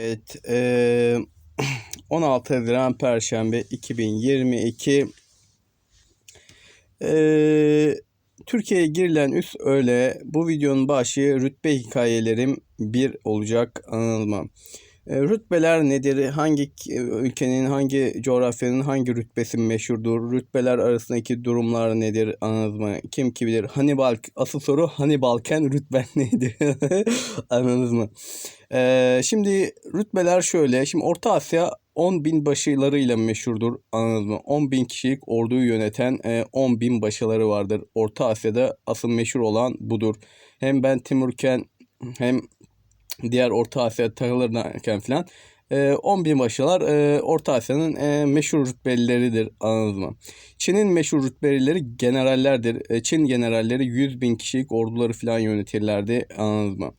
Evet, eee, 16 Haziran Perşembe 2022. Eee, Türkiye'ye girilen üst öyle bu videonun başı rütbe hikayelerim bir olacak anılma. E, Rütbeler nedir? Hangi k- ülkenin, hangi coğrafyanın hangi rütbesi meşhurdur? Rütbeler arasındaki durumlar nedir? Anladınız mı? Kim ki bilir? Hannibal, asıl soru Hannibalken rütben neydi? Anladınız mı? Ee, şimdi rütbeler şöyle. Şimdi Orta Asya 10 bin başılarıyla meşhurdur. Anladınız mı? 10 bin kişilik orduyu yöneten e, 10 bin başıları vardır. Orta Asya'da asıl meşhur olan budur. Hem ben Timurken hem diğer Orta Asya takılırken falan e, 10 bin başılar e, Orta Asya'nın e, meşhur rütbelileridir anladınız mı? Çin'in meşhur rütbelileri generallerdir. E, Çin generalleri 100 bin kişilik orduları falan yönetirlerdi anladınız mı?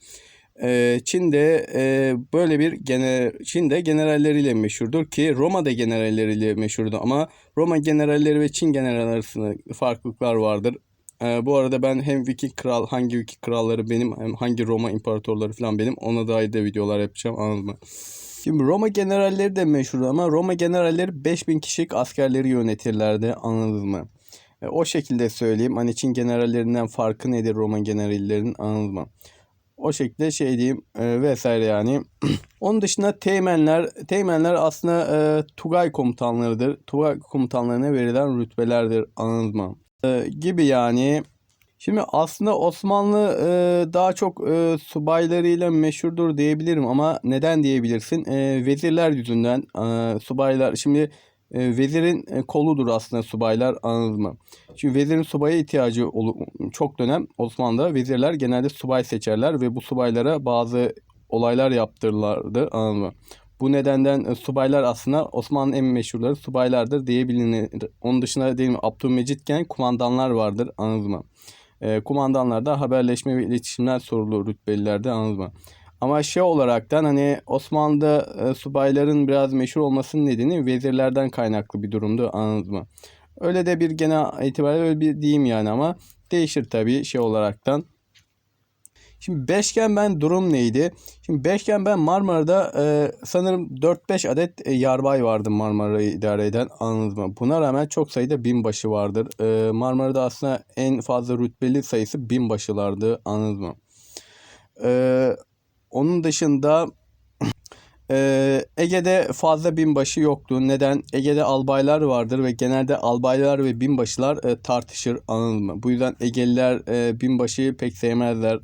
E, Çin'de e, böyle bir gene Çin'de generalleriyle meşhurdur ki Roma'da generalleriyle meşhurdu ama Roma generalleri ve Çin generalleri arasında farklılıklar vardır. Ee, bu arada ben hem Viking kral hangi Viking kralları benim hem hangi Roma imparatorları falan benim ona dair de videolar yapacağım anladın mı? Şimdi Roma generalleri de meşhur ama Roma generalleri 5000 kişilik askerleri yönetirlerdi anladınız mı? E, o şekilde söyleyeyim. Hani Çin generallerinden farkı nedir Roma generallerinin anladınız mı? O şekilde şey diyeyim e, vesaire yani. Onun dışında teğmenler, teğmenler aslında e, Tugay komutanlarıdır. Tugay komutanlarına verilen rütbelerdir anladınız mı? E, gibi yani. Şimdi aslında Osmanlı e, daha çok e, subaylarıyla meşhurdur diyebilirim ama neden diyebilirsin? E, vezirler yüzünden e, subaylar şimdi e, vezirin e, koludur aslında subaylar anladınız mı? Çünkü vezirin subaya ihtiyacı çok dönem Osmanlı'da vezirler genelde subay seçerler ve bu subaylara bazı olaylar yaptırırlardı anladın mı? Bu nedenden e, subaylar aslında Osmanlı'nın en meşhurları subaylardır diye bilinir. Onun dışında değil mi Abdülmecitken kumandanlar vardır anladınız mı? E, kumandanlarda haberleşme ve iletişimler sorulu rütbelilerde anladınız mı? Ama şey olaraktan hani Osmanlı'da e, subayların biraz meşhur olmasının nedeni vezirlerden kaynaklı bir durumdu anladınız mı? Öyle de bir genel itibariyle öyle bir diyeyim yani ama değişir tabii şey olaraktan. Şimdi beşgen ben durum neydi? Şimdi beşgen ben Marmara'da e, sanırım 4-5 adet e, yarbay vardı Marmara'yı idare eden anladınız mı? Buna rağmen çok sayıda binbaşı vardır. E, Marmara'da aslında en fazla rütbeli sayısı binbaşılardı anladınız mı? E, onun dışında e, Ege'de fazla binbaşı yoktu. Neden? Ege'de albaylar vardır ve genelde albaylar ve binbaşılar e, tartışır anladın mı? Bu yüzden Egeliler e, binbaşıyı pek sevmezler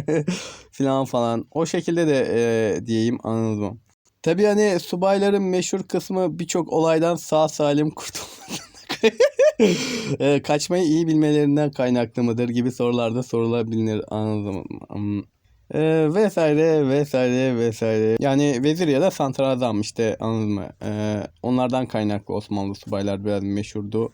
filan falan. O şekilde de e, diyeyim anladın mı? Tabii hani subayların meşhur kısmı birçok olaydan sağ salim kurtulmalarına e, kaçmayı iyi bilmelerinden kaynaklı mıdır gibi sorular da sorulabilir anladın mı? Ee, vesaire vesaire vesaire. Yani vezir ya da santrazam işte anladın mı? Ee, onlardan kaynaklı Osmanlı subaylar biraz meşhurdu.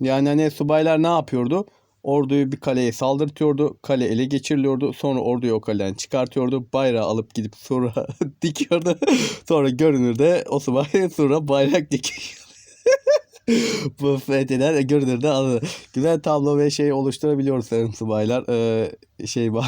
Yani hani subaylar ne yapıyordu? Orduyu bir kaleye saldırtıyordu. Kale ele geçiriliyordu. Sonra orduyu o kaleden çıkartıyordu. Bayrağı alıp gidip sonra dikiyordu. sonra görünürde o subay sonra bayrak dikiyor. Bu fetheden görünürde alır. Güzel tablo ve şey oluşturabiliyor sayın subaylar. Ee, şey bak.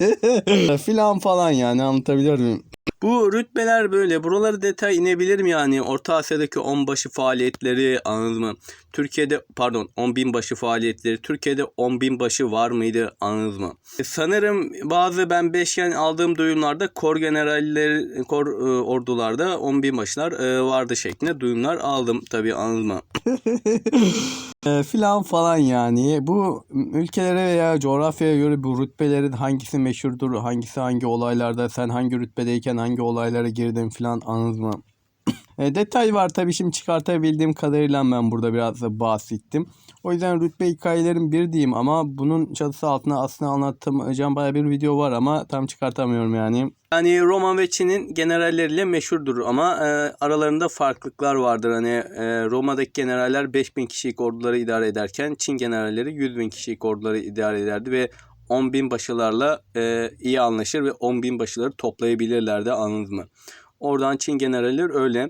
filan falan yani anlatabiliyor muyum? Bu rütbeler böyle. Buraları detay inebilirim yani. Orta Asya'daki onbaşı faaliyetleri anladınız mı? Türkiye'de pardon 10 binbaşı faaliyetleri. Türkiye'de 10 binbaşı var mıydı anladınız mı? E, sanırım bazı ben beşgen aldığım duyumlarda kor generalleri, kor e, ordularda 10 binbaşılar e, vardı şeklinde duyumlar aldım tabii anladınız mı? e, filan falan yani. Bu ülkelere veya coğrafyaya göre bu rütbelerin hangisi meşhurdur, hangisi hangi olaylarda, sen hangi rütbedeyken hangi olaylara girdin filan anladınız mı? E, detay var tabii şimdi çıkartabildiğim kadarıyla ben burada biraz da bahsettim. O yüzden rütbe hikayelerim bir diyeyim ama bunun çatısı altına aslında anlatamayacağım bayağı bir video var ama tam çıkartamıyorum yani. Yani Roma ve Çin'in generalleriyle meşhurdur ama e, aralarında farklılıklar vardır. Hani e, Roma'daki generaller 5000 kişilik orduları idare ederken Çin generalleri 100 bin kişilik orduları idare ederdi ve 10 bin başılarla e, iyi anlaşır ve 10 bin başıları toplayabilirlerdi anladınız mı? Oradan Çin generalleri öyle.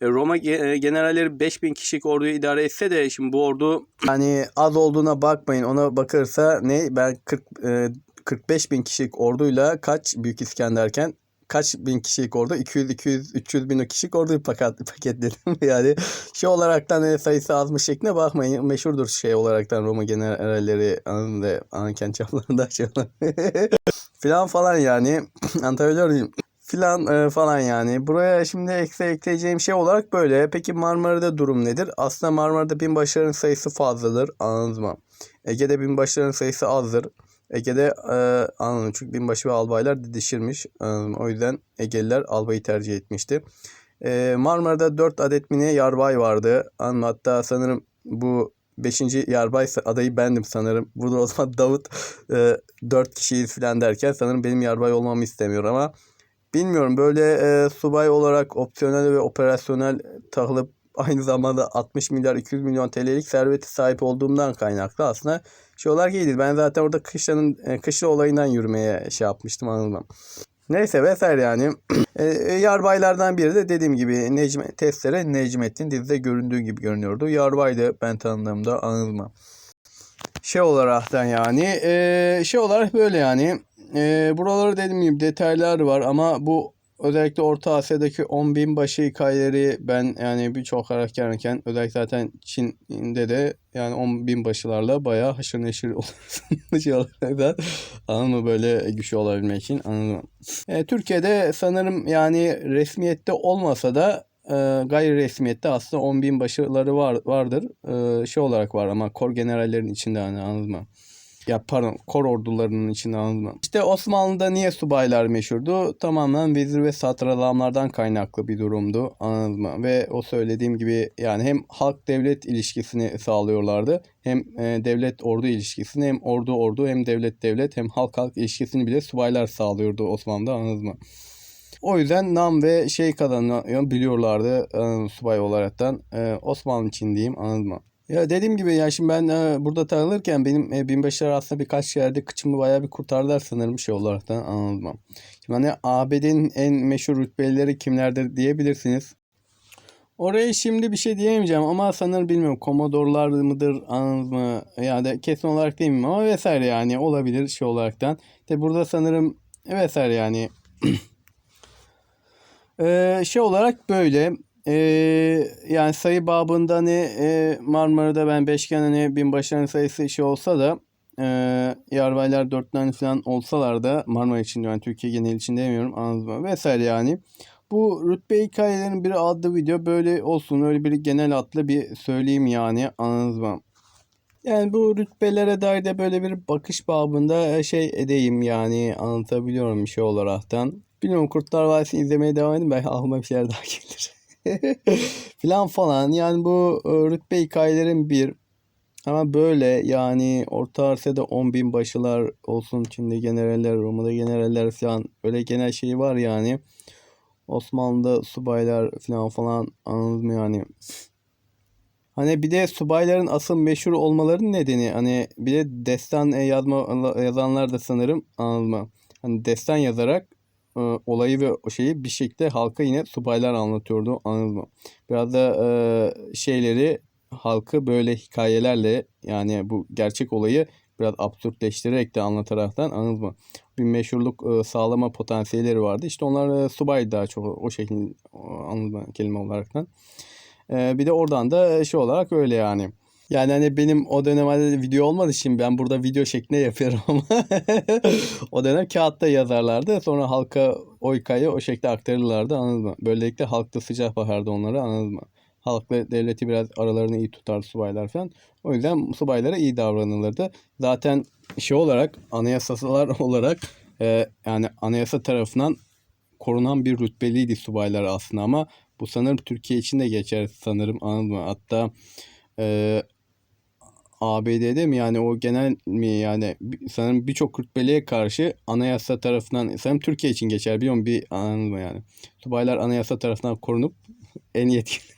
E, Roma e, generalleri 5000 kişilik orduyu idare etse de şimdi bu ordu hani az olduğuna bakmayın ona bakırsa ne ben 40 e, 45 bin kişilik orduyla kaç Büyük İskenderken kaç bin kişilik ordu? 200, 200, 300 bin kişilik orduyu paket, paketledim. yani şey olaraktan e, sayısı azmış şekline bakmayın. Meşhurdur şey olaraktan Roma generalleri anında Anaken çaplarında filan falan yani. Anlatabiliyor muyum? Filan e, falan yani. Buraya şimdi ekle ekleyeceğim şey olarak böyle. Peki Marmara'da durum nedir? Aslında Marmara'da binbaşıların sayısı fazladır. Anladınız mı? Ege'de binbaşıların sayısı azdır. Ege'de e, anladım çünkü binbaşı ve albaylar didişirmiş. Anladım. O yüzden Egeliler albayı tercih etmişti. E, Marmara'da 4 adet mini yarbay vardı. Anladım. Hatta sanırım bu 5. yarbay adayı bendim sanırım. Burada o zaman Davut e, 4 kişiyiz falan derken sanırım benim yarbay olmamı istemiyor ama bilmiyorum böyle e, subay olarak opsiyonel ve operasyonel takılıp aynı zamanda 60 milyar 200 milyon TL'lik serveti sahip olduğumdan kaynaklı aslında şey olarak iyidir. Ben zaten orada kışlanın e, kışla olayından yürümeye şey yapmıştım anladım. Neyse vesaire yani. E, e, yarbaylardan biri de dediğim gibi Necmi, testere Necmettin dizide göründüğü gibi görünüyordu. Yarbaydı ben tanıdığımda mı? Şey olaraktan yani e, şey olarak böyle yani e, buraları dediğim gibi detaylar var ama bu özellikle Orta Asya'daki 10 bin başı hikayeleri ben yani birçok karakterken özellikle zaten Çin'de de yani 10 bin başılarla bayağı haşır neşir da anladın mı böyle güçlü olabilmek için anladın mı? E, Türkiye'de sanırım yani resmiyette olmasa da e, gayri resmiyette aslında 10 bin başıları var, vardır. E, şey olarak var ama kor generallerin içinde hani anladın mı? Ya pardon kor ordularının içinde anladın mı? İşte Osmanlı'da niye subaylar meşhurdu? Tamamen vezir ve satralamlardan kaynaklı bir durumdu anladın? Ve o söylediğim gibi yani hem halk devlet ilişkisini sağlıyorlardı. Hem e, devlet ordu ilişkisini hem ordu ordu hem devlet devlet hem halk halk ilişkisini bile subaylar sağlıyordu Osmanlı'da anladın? O yüzden nam ve şey kazanıyor biliyorlardı e, subay olaraktan. E, Osmanlı için diyeyim anladın mı? Ya dediğim gibi ya şimdi ben e, burada takılırken benim e, binbaşılar aslında birkaç yerde kıçımı bayağı bir kurtardılar sanırım şey olarak da anladım. Şimdi hani ABD'nin en meşhur rütbelileri kimlerdir diyebilirsiniz. Oraya şimdi bir şey diyemeyeceğim ama sanırım bilmiyorum komodorlar mıdır anladınız mı? Yani kesin olarak değil mi ama vesaire yani olabilir şey olaraktan. De burada sanırım vesaire yani ee, şey olarak böyle ee, yani sayı babında ne e, Marmara'da ben beşgen hani binbaşıların sayısı şey olsa da e, yarbaylar dört tane falan olsalar da Marmara için yani Türkiye genel için demiyorum anladınız mı? Vesaire yani. Bu rütbe hikayelerin bir adlı video böyle olsun öyle bir genel adlı bir söyleyeyim yani anladınız mı? Yani bu rütbelere dair de böyle bir bakış babında şey edeyim yani anlatabiliyorum bir şey olaraktan. Bilmiyorum Kurtlar Vadisi'ni izlemeye devam edin belki aklıma bir şeyler daha gelir. filan falan. Yani bu e, rütbe hikayelerin bir ama böyle yani Orta Asya'da 10 bin başılar olsun Çin'de generaller, Roma'da generaller falan öyle genel şey var yani. Osmanlı'da subaylar falan falan anladın mı yani? Hani bir de subayların asıl meşhur olmalarının nedeni hani bir de destan yazma yazanlar da sanırım anladın mı? Hani destan yazarak e, olayı ve o şeyi bir şekilde halka yine subaylar anlatıyordu anladın mı? Biraz da e, şeyleri halkı böyle hikayelerle yani bu gerçek olayı biraz absürtleştirerek de anlataraktan anladın mı? Bir meşhurluk e, sağlama potansiyelleri vardı. İşte onlar e, subay daha çok o şekilde anladın mı kelime olaraktan. E, bir de oradan da şey olarak öyle yani. Yani hani benim o dönemde video olmadı için ben burada video şeklinde yapıyorum ama o dönem kağıtta yazarlardı. Sonra halka o hikayeyi o şekilde aktarırlardı anladın mı? Böylelikle halk da sıcak bakardı onları anladın mı? Halkla devleti biraz aralarını iyi tutar subaylar falan. O yüzden subaylara iyi davranılırdı. Zaten şey olarak anayasalar olarak e, yani anayasa tarafından korunan bir rütbeliydi subaylar aslında ama bu sanırım Türkiye için de geçer sanırım anladın mı? Hatta e, ABD'de mi yani o genel mi yani sanırım birçok rütbeliğe karşı anayasa tarafından sanırım Türkiye için geçer biliyor bir anladın yani. Subaylar anayasa tarafından korunup en yetkili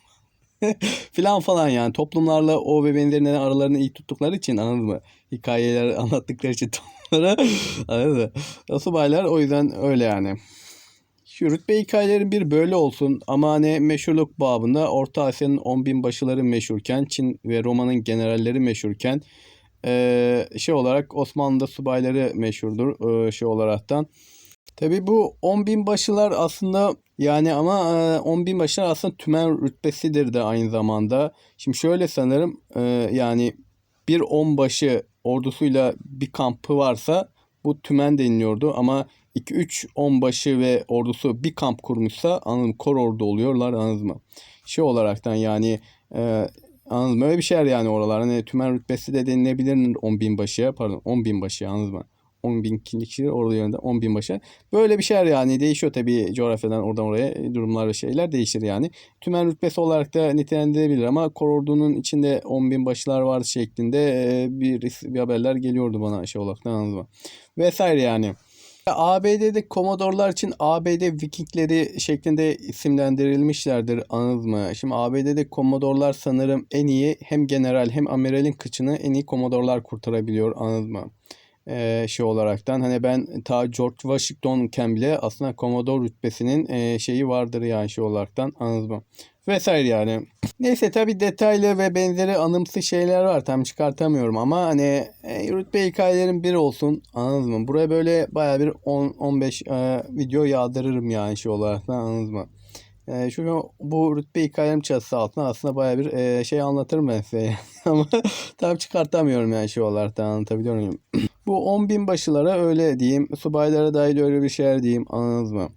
filan falan yani toplumlarla o ve benzerine aralarını iyi tuttukları için anladın mı? Hikayeler anlattıkları için toplumlara anladın mı? Subaylar o yüzden öyle yani. Şu rütbe hikayelerin bir böyle olsun ama hani meşhurluk babında Orta Asya'nın 10 bin başıları meşhurken Çin ve Roma'nın generalleri meşhurken şey olarak Osmanlı'da subayları meşhurdur şey olaraktan. Tabii bu 10 bin başılar aslında yani ama e, 10 bin başılar aslında tümen rütbesidir de aynı zamanda. Şimdi şöyle sanırım yani bir onbaşı ordusuyla bir kampı varsa bu tümen deniliyordu ama 2-3 onbaşı ve ordusu bir kamp kurmuşsa anladın mı? Kor ordu oluyorlar anladınız mı? Şey olaraktan yani e, anladın mı? Öyle bir şeyler yani oralar. Hani tümen rütbesi de denilebilir 10 bin başıya pardon 10 bin başıya anladınız mı? 10 bin kişi orada yönde 10 bin başa. Böyle bir şeyler yani değişiyor tabii coğrafyadan oradan oraya durumlar ve şeyler değişir yani. Tümen rütbesi olarak da nitelendirilebilir ama kor ordunun içinde 10 bin başlar var şeklinde e, bir, bir haberler geliyordu bana şey olarak anladın mı? Vesaire yani. ABD'de Komodorlar için ABD Vikingleri şeklinde isimlendirilmişlerdir anladınız mı? Şimdi ABD'de Komodorlar sanırım en iyi hem general hem amiralin kıçını en iyi Komodorlar kurtarabiliyor anladınız mı? Ee, şey olaraktan hani ben ta George Washington'ken bile aslında Commodore rütbesinin e, şeyi vardır yani şey olaraktan anladınız mı? Vesaire yani. Neyse tabi detaylı ve benzeri anımsı şeyler var tam çıkartamıyorum ama hani e, rütbe hikayelerin bir olsun anladınız mı? Buraya böyle baya bir 10-15 e, video yağdırırım yani şey olarak anladınız mı? E, çünkü bu rütbe hikayem çatısı altında aslında baya bir e, şey anlatırım ben size ama tam çıkartamıyorum yani şey olarak da anlatabiliyor muyum? bu 10 bin başılara öyle diyeyim. Subaylara dair öyle bir şeyler diyeyim anladınız mı?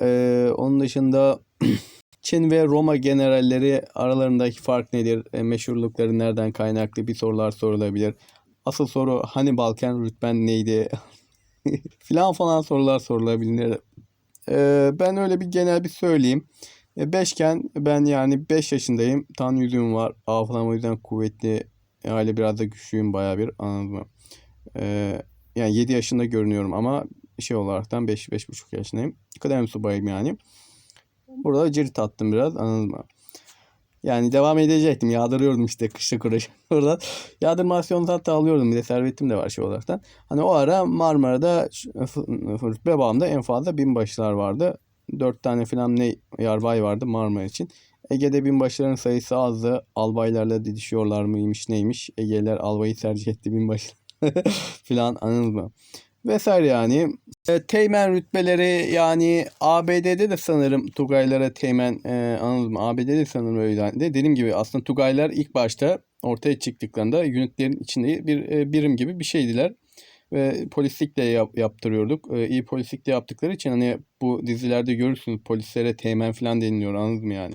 E, onun dışında Çin ve Roma generalleri aralarındaki fark nedir? E, meşhurlukları nereden kaynaklı? Bir sorular sorulabilir. Asıl soru Hannibal'ken rütben neydi? filan falan sorular sorulabilir. E, ben öyle bir genel bir söyleyeyim. E, beşken ben yani 5 yaşındayım. Tan yüzüğüm var. Hafızam o yüzden kuvvetli. Hali biraz da güçlüyüm baya bir. Anladın mı? E, yani 7 yaşında görünüyorum ama şey olaraktan 5-5,5 yaşındayım. Kıdem subayım yani. Burada cirit attım biraz anladın mı? Yani devam edecektim. Yağdırıyordum işte kışla kuraş. Burada yağdırmasyon hatta alıyordum. Bir de servetim de var şey olaraktan. Hani o ara Marmara'da rütbe bağımda en fazla binbaşılar vardı. Dört tane falan ne yarbay vardı Marmara için. Ege'de binbaşıların sayısı azdı. Albaylarla didişiyorlar mıymış neymiş. Ege'ler albayı tercih etti binbaşı filan anladın mı? Vesaire yani. E, teğmen rütbeleri yani ABD'de de sanırım Tugaylara teğmen e, anladın mı? ABD'de de sanırım öyle. De. Dediğim gibi aslında Tugaylar ilk başta ortaya çıktıklarında unitlerin içinde bir e, birim gibi bir şeydiler. Ve polislikle yap, yaptırıyorduk. E, iyi polislikle yaptıkları için hani bu dizilerde görürsünüz polislere teğmen falan deniliyor anladın mı yani?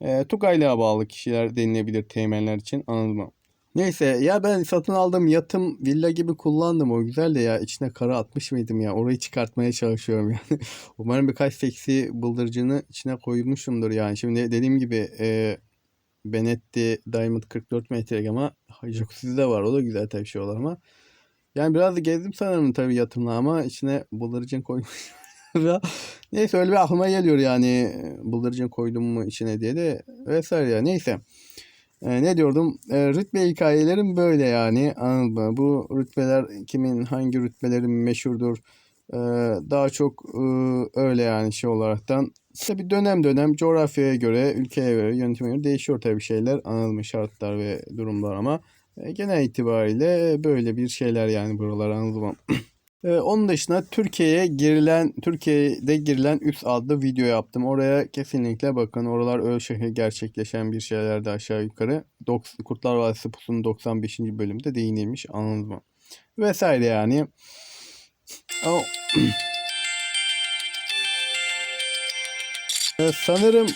E, Tugaylığa bağlı kişiler denilebilir teğmenler için anladın mı? Neyse ya ben satın aldığım yatım villa gibi kullandım o güzel de ya içine kara atmış mıydım ya orayı çıkartmaya çalışıyorum yani. Umarım birkaç seksi bıldırcını içine koymuşumdur yani. Şimdi dediğim gibi e, Benetti Diamond 44 metre ama Jacuzzi de var o da güzel tabii şey olur ama. Yani biraz da gezdim sanırım tabii yatımla ama içine bıldırcın koymuş. Neyse öyle bir aklıma geliyor yani bıldırcın koydum mu içine diye de vesaire ya neyse. E, ne diyordum? E, rütbe hikayelerim böyle yani. Anladın mı? Bu rütbeler kimin hangi rütbelerin meşhurdur? E, daha çok e, öyle yani şey olaraktan. Tabi dönem dönem coğrafyaya göre, ülkeye göre, yönetime göre değişiyor tabi şeyler. Mı? Şartlar ve durumlar ama e, genel itibariyle böyle bir şeyler yani buralar mı? Ee, onun dışında Türkiye'ye girilen Türkiye'de girilen üst adlı video yaptım. Oraya kesinlikle bakın. Oralar Ölşehir'e gerçekleşen bir şeylerde aşağı yukarı. Kurtlar Vadisi Pusu'nun 95. bölümde değinilmiş. Anladınız mı? Vesaire yani. Ee, sanırım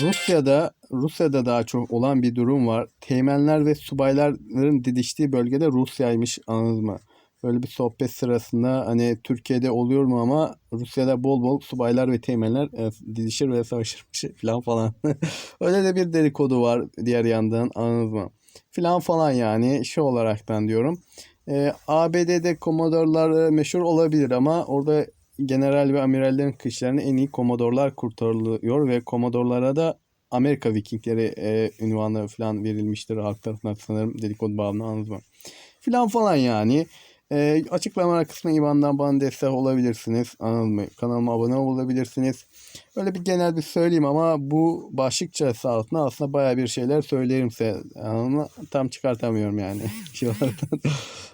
Rusya'da Rusya'da daha çok olan bir durum var. Teğmenler ve subayların didiştiği bölgede Rusya'ymış anladınız mı? Böyle bir sohbet sırasında hani Türkiye'de oluyor mu ama Rusya'da bol bol subaylar ve teğmenler e, didişir ve savaşırmış falan falan. Öyle de bir dedikodu var diğer yandan anladın mı? Filan falan yani şey olaraktan diyorum. E, ABD'de komodorlar meşhur olabilir ama orada general ve amirallerin kışlarını en iyi komodorlar kurtarılıyor ve komodorlara da Amerika Vikingleri e, ünvanı falan verilmiştir halk tarafından sanırım dedikodu bağımlı anladın mı? Filan falan yani. E, açıklamalar kısmına IBAN'dan bana destek olabilirsiniz. Anladın mı? Kanalıma abone olabilirsiniz. Öyle bir genel bir söyleyeyim ama bu başlıkça altına aslında baya bir şeyler söylerim size. Anladın? Tam çıkartamıyorum yani.